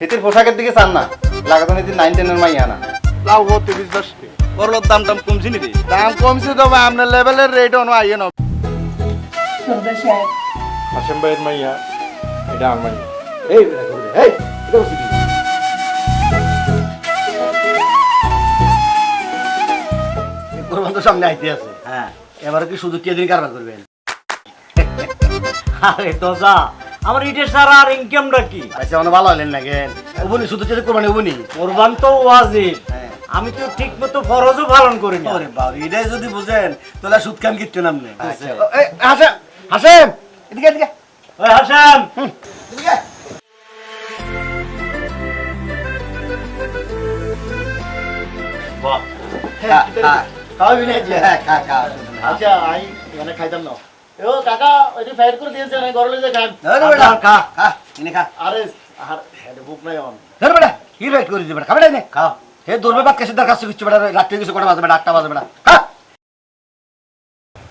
শীতের পোশাকের দিকে চান না। লাগাতো নীতি নাইন টেনের মাইয়া না। লাউ হতে বিশ্বাস করলোর দাম টাম কমছি নি দাম কমছে তো ভাই আপনার লেভেলের রেট অনু আইয়ে না হাসেম ভাইয়ের মাইয়া এটা আমার এই এই এটা সামনে আইতে আছে। হ্যাঁ। এবারে কি শুধু কে দিন কারবার করবেন? আরে তো যা আমার ইটের সারা আর ইনকামটা কি? আচ্ছা মানে ভালো হলেন না কেন? উবনি শুধু চেয়ে কোরবানি উবনি। কোরবান তো ওয়াজিব। আমি তো ঠিক মতো ফরজও পালন করি না। আরে বাবা এটাই যদি বুঝেন তাহলে সুদ কাম কিচ্ছু নামনে হাসেম হাসেম এদিকে এদিকে। ওই হাসান এদিকে। বাহ। হ্যাঁ খাওয়াবি না হ্যাঁ আচ্ছা আই এখানে খাইতাম না। ও কাকা ওইটি ফাইট করে দিয়েছে না ঘরে লয়ে খান। আরে বেটা। খা খা ইনে খা। আরে আর হেডে বুক নাই অন ধর বেটা কি রাইট করে দিবে খাবে না খাও হে দূরবে বাদ কেসে দরকার কিছু বেটা রাত্রে কিছু কটা বাজবে আটটা বাজবে না খা।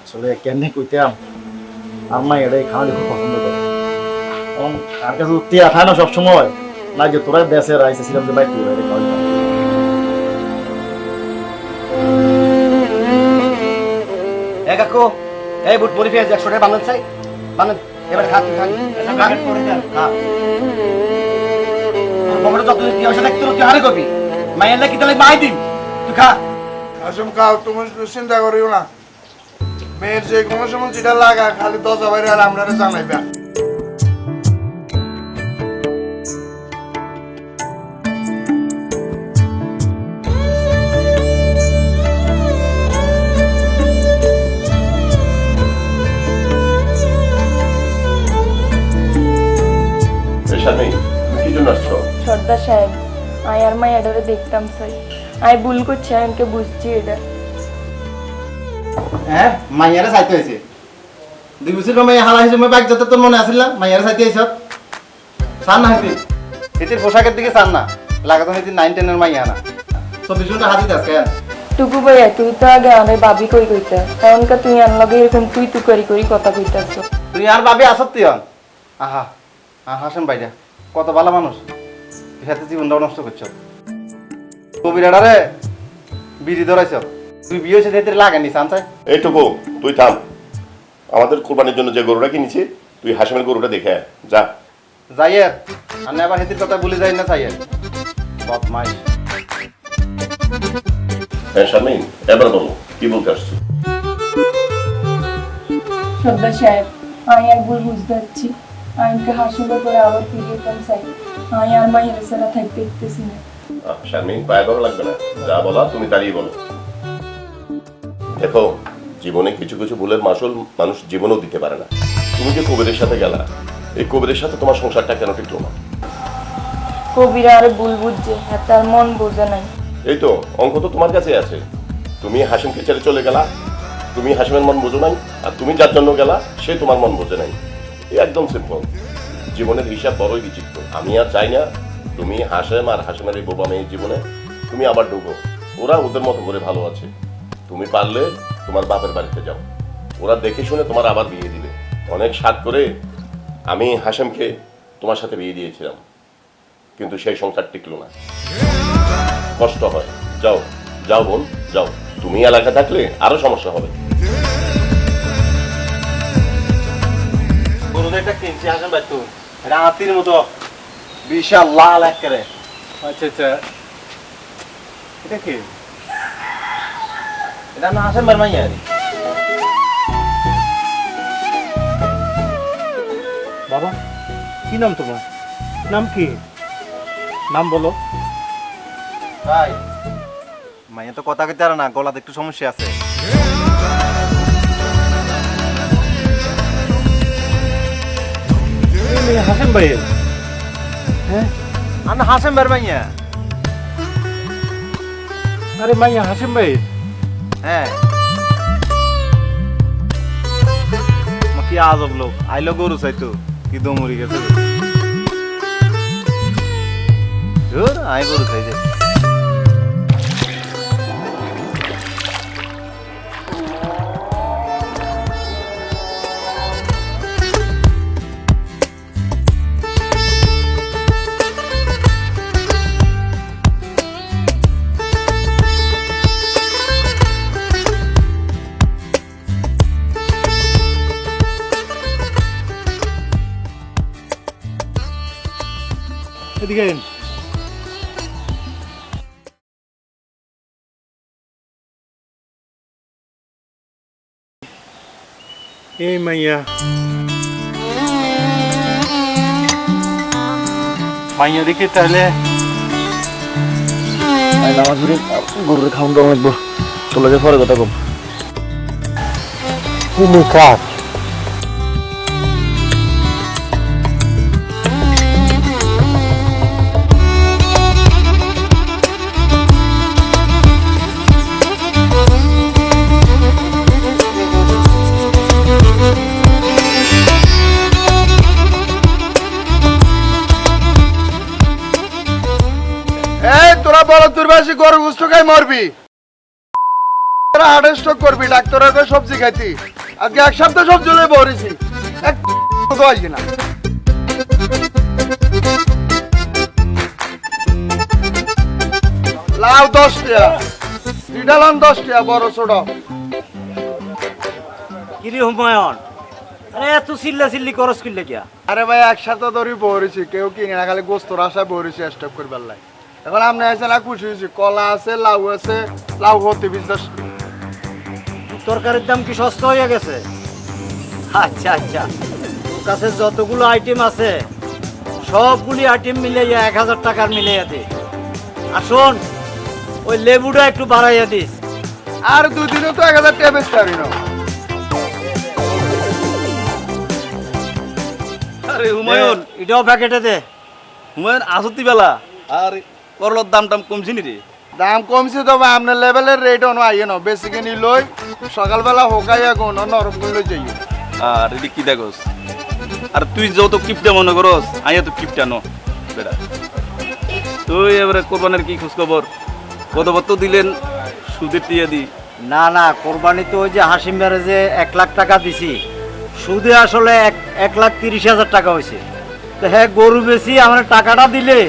আসলে কেমনে কইতাম আমার এটাই খাওয়া খুব পছন্দ করে। এবং কাছে তিয়া খায় না সবসময়? না যে তোরা দেশে রাইছে ছিলাম যে বাইক করে এই বুট পরি পেঁয়াজ একশো টাকা বানান চাই। বানান এবারে খা তুই খা। খা। তোর পকেটে যত কি আসে দেখতে তুই হারে করবি। মাইয়ের লাগি তাহলে মাই দিন তুই খা। আসম তুমি চিন্তা করিও না। মেয়ের যে কোনো সময় যেটা লাগা খালি দশ বাইরে আর আমরা জানাইবা। শারমি তুমি কি জন্য আসছো? সর্দার সাহেব আই আর মাই এডারে দেখতাম স্যার আই ভুল করছি আমি ওকে বুঝছি এটা। হ্যাঁ মাইয়ারে চাইতে হয়েছে। দুই বছর মাইয়া হালা হিসেবে বাইক যাতে তোর মনে আসিল না মাইয়ারে চাইতে আইস চান না শীতের পোশাকের দিকে চান না। লাগাতো নীতি নাইন টেনের মাইয়া না চব্বিশ ঘণ্টা হাজির আজকে টুকু ভাইয়া তুই তো আগে অনেক ভাবি কই কইতা। এমনকা তুই আন লগে এরকম তুই তু করি করি কথা কইতাছ। তুই আর বাবি আসত তুই হন। আহা। আহা হাসেন বাইরা কত ভালো মানুষ। হাতে জীবনটাও নষ্ট করছ। কবিরাডারে বিড়ি ধরাইছ। তুই বিয়ে হয়েছে যেতে লাগেনি চান চাই এইটুকু তুই থাম। আমাদের কোরবানির জন্য যে গরুটা কিনেছি তুই হাসিমের গরুটা দেখে আয়। যা। যাইয়ে আমি আবার হেতির কথা ভুলে যাই না চাইয়ে বদমাইশ। হ্যাঁ শারমিন এবার বলো কি বলতে আসছো? সর্দার সাহেব আমি আর ভুল বুঝতে পারছি আইনকে হাসিবার করে আবার ফিরে যেতাম চাই আমি আর মাই এর সারা থাকতে দেখতেছি না। আহ, শারমিন পায়ে ধরা লাগবে না। যা বলা তুমি দাঁড়িয়ে বলো। দেখো জীবনে কিছু কিছু ভুলের মাসুল মানুষ জীবনেও দিতে পারে না। তুমি যে কবিরের সাথে গেলা এই কবিরের সাথে তোমার সংসারটা কেন টিকলো না? কবিরা আরে ভুল বুঝছে আর তার মন বোঝে নাই। এই তো অঙ্ক তো তোমার কাছে আছে। তুমি হাসিমকে ছেড়ে চলে গেলা তুমি হাসিমের মন বোঝো নাই আর তুমি যার জন্য গেলা সে তোমার মন বোঝে নাই। একদম সিম্পল জীবনের হিসাব বড়ই বিচিত্র। আমি আর চাই না, তুমি হাসেম আর হাসিমের এই বোবা মেয়ের জীবনে তুমি আবার ডুবো। ওরা ওদের মতো করে ভালো আছে। তুমি পারলে তোমার বাপের বাড়িতে যাও। ওরা দেখে শুনে তোমার আবার বিয়ে দিবে। অনেক স্বাদ করে আমি হাসেমকে তোমার সাথে বিয়ে দিয়েছিলাম। কিন্তু সেই সংসার টিকলো না। কষ্ট হয়। যাও যাও বোন, যাও। তুমি এলাকা থাকলে আরও সমস্যা হবে। একটা কিনছি ভাই মতো বিশাল লাল একেবারে। আচ্ছা আচ্ছা। এটা কি? এটা না আসেন ভাই মাইয়া। বাবা কি নাম তোমার? নাম কি? নাম বলো। ভাই মাইয়া তো কথা কইতে পারে না গলাতে একটু সমস্যা আছে। মেয়ে হাসেম ভাইয়ের। আনা হাসেন ভাই মাইয়া। আরে মাইয়া হাসেম ভাইয়ের হ্যাঁ। কি আজব লোক। আইলো গরু চাইতো কি দমুরি গেছে। আই গরু খাই যাই এই মাইয়া। মাইয়া দেখি তাহলে। নামাজ পড়ি গরুর খাওয়ান দাওয়া লাগবো। তোলাকে পরে কথা কম। তুমি বড় গরু গুস্ত খাই মরবি। হার্ট স্ট্রোক করবি ডাক্তারের কাছে সবজি খাইতি। আজকে এক সপ্তাহ সবজি লয়ে বহরেছি এক আসবি না। লাউ দশ টাকা। সিডালান দশ টাকা বড় ছোট। কিরে হুমায়ুন? আরে এত চিল্লা চিল্লি করস কিল্লে কিয়া? আরে ভাই একসাথে ধরে বহরেছি কেউ কিনে না খালি গোস্তর আশায় বহরেছি স্টপ করবার লাই এখন আপনি না খুশি হয়েছি। কলা আছে লাউ আছে লাউ হতে বিজনেস। তরকারির দাম কি সস্তা হয়ে গেছে? আচ্ছা আচ্ছা। তোর কাছে যতগুলো আইটেম আছে সবগুলি আইটেম মিলাইয়া এক হাজার টাকার মিলাইয়া দে। আর শোন ওই লেবুটা একটু বাড়াইয়া দিস। আর দুদিনে তো এক হাজার টাকা বেচতে পারি না। আরে হুমায়ুন। এটাও প্যাকেটে দে। হুমায়ুন আসতি বেলা আর করলোর দাম টাম কমছি নি রে দাম কমছে তবে আপনার লেভেলের রেট অন্য আইয়ে না বেশি কিনি লই সকালবেলা হোকাইয়া গুণ নরম করে যাই। আর এদিকে কি দেখোস? আর তুই যত কিপটা মনে করস? আইয়া তো কিপটা ন বেটা তুই এবারে কোরবানের কি খোঁজ খবর কত বত দিলেন সুদের টিয়া দি। না না কোরবানি তো ওই যে হাসিম বেড়ে যে এক লাখ টাকা দিছি সুদে আসলে এক এক লাখ তিরিশ হাজার টাকা হয়েছে তো হ্যাঁ গরু বেশি আমার টাকাটা দিলে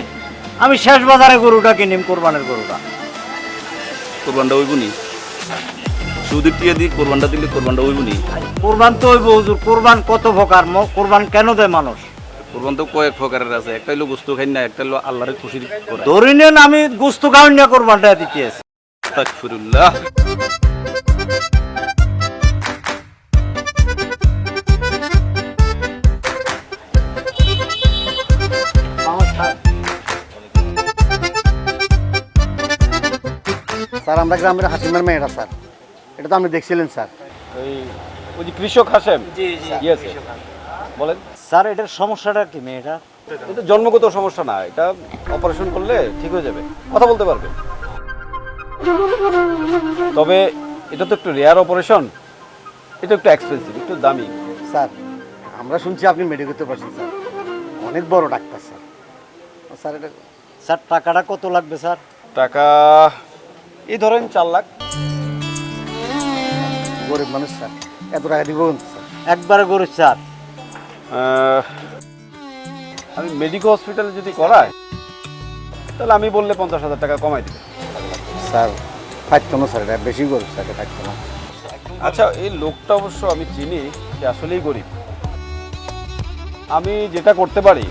আমি শেষ বাজারে গরুটা কিনিম কোরবানের গরুটা। কোরবানটা হইব নি? সুদীপ দিয়ে দি কোরবানটা দিলে কোরবানটা হইব নি? কোরবান তো ওই হুজুর। কোরবান কত প্রকার? কোরবান কেন দেয় মানুষ? কোরবান তো কয়েক প্রকারের আছে। একটা হলো গোস্ত খাই না একটা হলো আল্লাহরে খুশি ধরে ধরি নেন আমি গোস্ত খাওয়ান না কোরবানটা দিতে আছি। আস্তাগফিরুল্লাহ। স্যার আমরা গ্রামের হাসিমের মেয়েরা স্যার। এটা তো আপনি দেখছিলেন স্যার। ওই যে কৃষক হাসেম? sir. বলেন। স্যার এটার সমস্যাটা কি মেয়েটা? এটা জন্মগত সমস্যা না এটা অপারেশন করলে ঠিক হয়ে যাবে। কথা বলতে পারবে। তবে এটা তো একটু রেয়ার অপারেশন এটা একটু এক্সপেন্সিভ একটু দামি। স্যার আমরা শুনছি আপনি মেডিকেল করতে পারছেন স্যার। অনেক বড় ডাক্তার স্যার। স্যার এটা স্যার টাকাটা কত লাগবে স্যার? টাকা এই ধরেন চার লাখ। গরিব মানুষ স্যার। এত টাকা দিব একবারে গরু স্যার। আমি মেডিকেল হসপিটালে যদি করাই তাহলে আমি বললে পঞ্চাশ হাজার টাকা কমাই দিবে। স্যার থাকতো না স্যার। এটা বেশি গরিব স্যার। থাকতো না। আচ্ছা এই লোকটা অবশ্য আমি চিনি সে আসলেই গরিব। আমি যেটা করতে পারি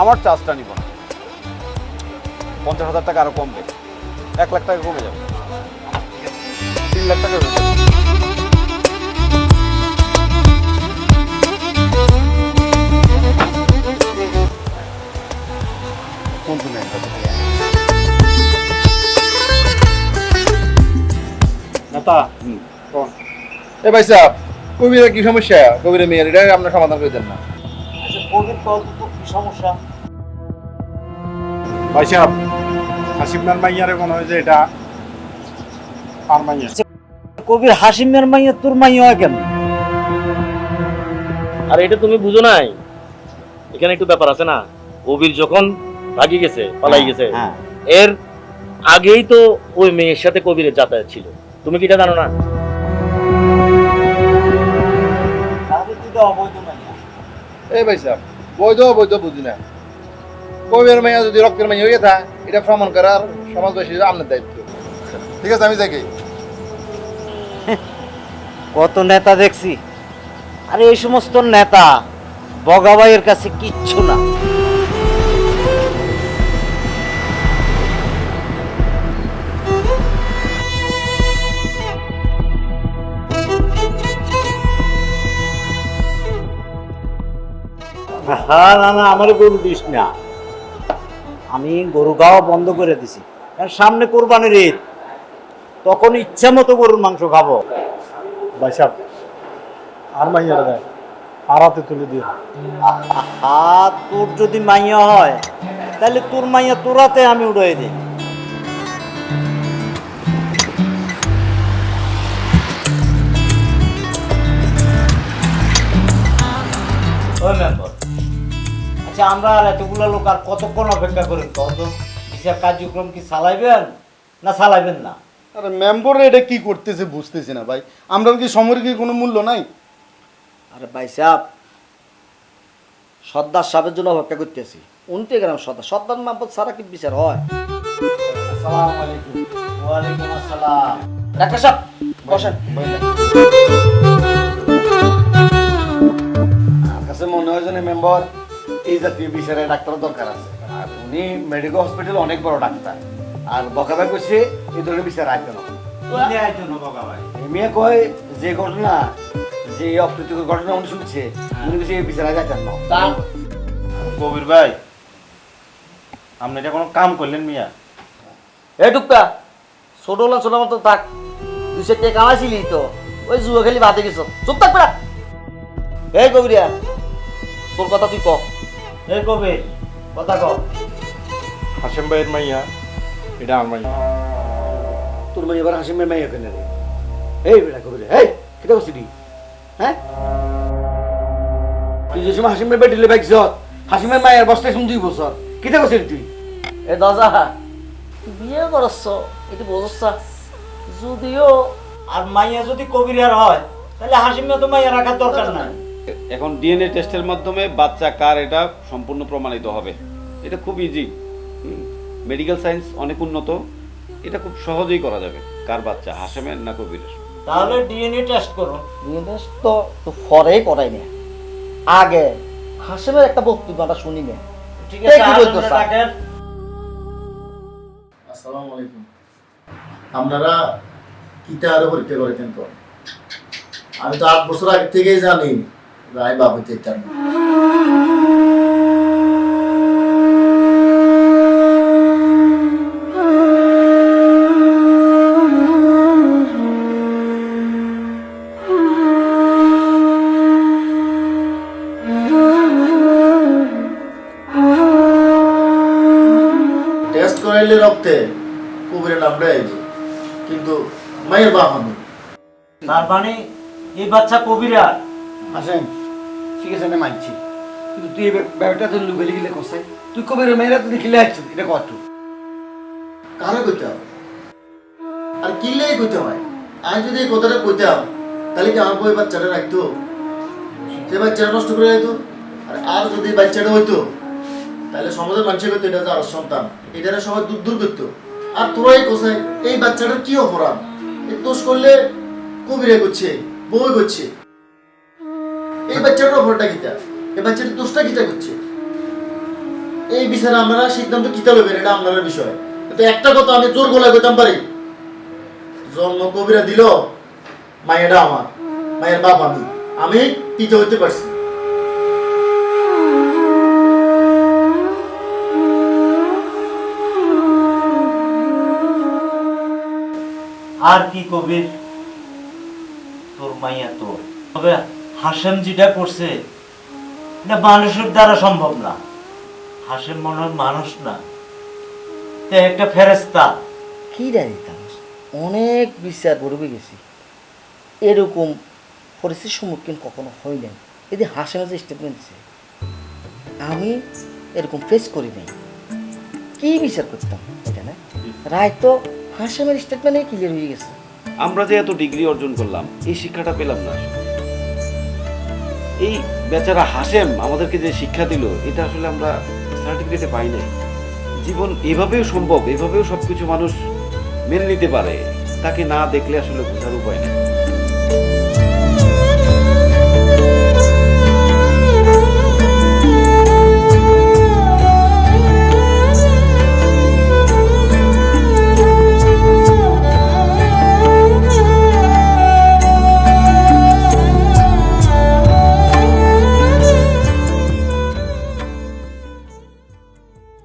আমার চার্জটা নিব না। পঞ্চাশ হাজার টাকা আরও কমবে। এক লাখ টাকা কমে যাবে। তিন লাখ টাকা এ ভাই সাহেব কবিরা কি সমস্যা? কবিরা মেয়ের এটা আপনার সমাধান করে দেন না। কি সমস্যা? ভাই সাহেব হাসিবনার মাইয়ারে মনে হয় যে এটা আর মাইয়া। কবির হাসিমের মাইয়া তোর মাইয়া হয় কেন? আর এটা তুমি বুঝো নাই? এখানে একটু ব্যাপার আছে না? কবির যখন ভাগি গেছে পালাই গেছে হ্যাঁ। এর আগেই তো ওই মেয়ের সাথে কবিরের যাতায়াত ছিল। তুমি কি এটা জানো না? এই ভাই সাহেব বৈধ বৈধ বুঝি না। কবির মাইয়া যদি রক্তের মাইয়া হয়ে থা এটা ভ্রমণ করার সমাজবাসী আপনার দায়িত্ব। ঠিক আছে আমি দেখি কত নেতা দেখছি। আরে এই সমস্ত নেতা বগাবাইয়ের কাছে কিচ্ছু না। হ্যাঁ না না আমার গরু দিস না। আমি গরু খাওয়া বন্ধ করে দিছি। কারণ সামনে কোরবানির ঈদ। তখন ইচ্ছা মতো গরুর মাংস খাব। ভাই সাহেব আর মাইয়ারা দেয় আড়াতে তুলে দিও। আর তোর যদি মাইয়া হয় তাহলে তোর মাইয়া তোরাতে আমি উড়াই দিই। ওই মেম্বার। আচ্ছা আমরা আর এতগুলো লোক আর কতক্ষণ অপেক্ষা করেন কত বিচার কার্যক্রম কি চালাইবেন না চালাইবেন না? আরে মেম্বার এটা কি করতেছে বুঝতেছি না ভাই। আমরা কি সময়ের কি কোনো মূল্য নাই? আরে ভাই সাহেব সর্দার সাহেবের জন্য অপেক্ষা করতেছি। উনতে গেলাম সর্দার। সর্দার মাহবুব সারা কি বিচার হয়? আসসালামু আলাইকুম। ওয়ালাইকুম আসসালাম। ডাক্তার সাহেব বসেন। আমার কাছে মনে হয় যেন মেম্বার এই জাতীয় বিচারের ডাক্তার দরকার আছে। আর উনি মেডিকেল হসপিটাল অনেক বড় ডাক্তার। আর বকাবা করছে এই ধরনের বিচার আইতে না। মেয়ে কয় যে ঘটনা যে অপ্রীতিকর ঘটনা উনি শুনছে উনি কিছু এই বিচারে যাইতেন না। কবির ভাই আপনি এটা কোনো কাম করলেন মিয়া? এ টুকটা ছোট হলাম ছোট মতো থাক। দুই চারটে কামাইছিলি তো ওই জুয়া খেলি ভাতে গেছ। চুপ থাক এই কবিরিয়া তোর কথা তুই ক। এই কবে কথা কও। হাসেম ভাইয়ের মাইয়া এটা আমার মাইয়া। তোর মেয়ে এবার হাসিমের মেয়ে কেন রে? এই বেটা কবিরে এই কেটে বসছিলি হ্যাঁ? তুই যে সময় হাসিমের বেটিলে বাইক হাসিমের মায়ের বস্তায় শুন দুই বছর। কেটে বসছিলি তুই? এ দজা বিয়ে করছ এটি বোঝছ যদিও আর মাইয়া যদি কবিরার হয় তাহলে হাসিমে তো মাইয়া রাখার দরকার নাই। এখন ডিএনএ টেস্টের মাধ্যমে বাচ্চা কার এটা সম্পূর্ণ প্রমাণিত হবে। এটা খুব ইজি মেডিকেল সায়েন্স অনেক উন্নত। এটা খুব সহজেই করা যাবে। কার বাচ্চা হাসেমের না কবিরের তাহলে ডিএনএ টেস্ট করুন। জিনিস তো তো পরেই করাই না। আগে হাসিমের একটা বক্তব্য আমরা শুনি না। ঠিক আছে কি বলতো আপনারা স্যার? রাখেন। আসসালামু আলাইকুম। আপনারা কিতা আরও পরীক্ষা করেছেন তো? আমি তো আট বছর আগে থেকেই জানি রায় বাবু তেতান টেস্ট করাইলে রক্তে কুবরে নামটা কিন্তু মায়ের বাপ আমি তার মানে এই বাচ্চা কবিরা হাসেন ঠিক আছে না মানছি। কিন্তু তুই ব্যাপারটা তো লুকে লিখলে কষাই তুই কবির মেয়েরা তুই দেখিলে আসছিস এটা কত কারে কইতে হবে? আর কিনলেই কইতে হয়? আমি যদি এই কথাটা কইতাম তাহলে কি আমার বই বাচ্চাটা রাখতো? সে বাচ্চাটা নষ্ট করে যেত আর আর যদি বাচ্চাটা হইতো, তাহলে সমাজের মানুষের করতো এটা যার সন্তান। এটা সবাই দূর দূর করতো। আর তোরাই কোথায় এই বাচ্চাটার কি অপরাধ? দোষ করলে কবিরে করছে বই করছে। এই বাচ্চাটার অপরাধটা কিতা এই বাচ্চাটার দোষটা কিতা করছে। এই বিষয়ে আমরা সিদ্ধান্ত কিতা লবেন এটা আপনার বিষয়। কিন্তু একটা কথা আমি জোর গলায় কইতাম পারি। জন্ম কবিরা দিল, মায়েরা আমার, মায়ের বাপ আমি। আমি পিতা হইতে পারছি। আর কি কবির? তোর মাইয়া তোর। তবে হাসেম যেটা করছে এটা মানুষের দ্বারা সম্ভব না। হাসেম মনে হয় মানুষ না। তে একটা ফেরেস্তা কি জানিতাম অনেক বিচার গরবে গেছি। এরকম পরিস্থিতির সম্মুখীন কখনো হই নাই। যদি হাসিনা যে স্টেটমেন্ট দিছে আমি এরকম ফেস করি নাই। কি বিচার করতাম এটা না? রায় তো হাসিমের স্টেটমেন্টে ক্লিয়ার হয়ে গেছে। আমরা যে এত ডিগ্রি অর্জন করলাম এই শিক্ষাটা পেলাম না। আসলে। এই বেচারা হাসেম আমাদেরকে যে শিক্ষা দিল, এটা আসলে আমরা সার্টিফিকেটে পাই নাই। জীবন এভাবেও সম্ভব, এভাবেও সব কিছু মানুষ মেনে নিতে পারে, তাকে না দেখলে আসলে বোঝার উপায় নেই।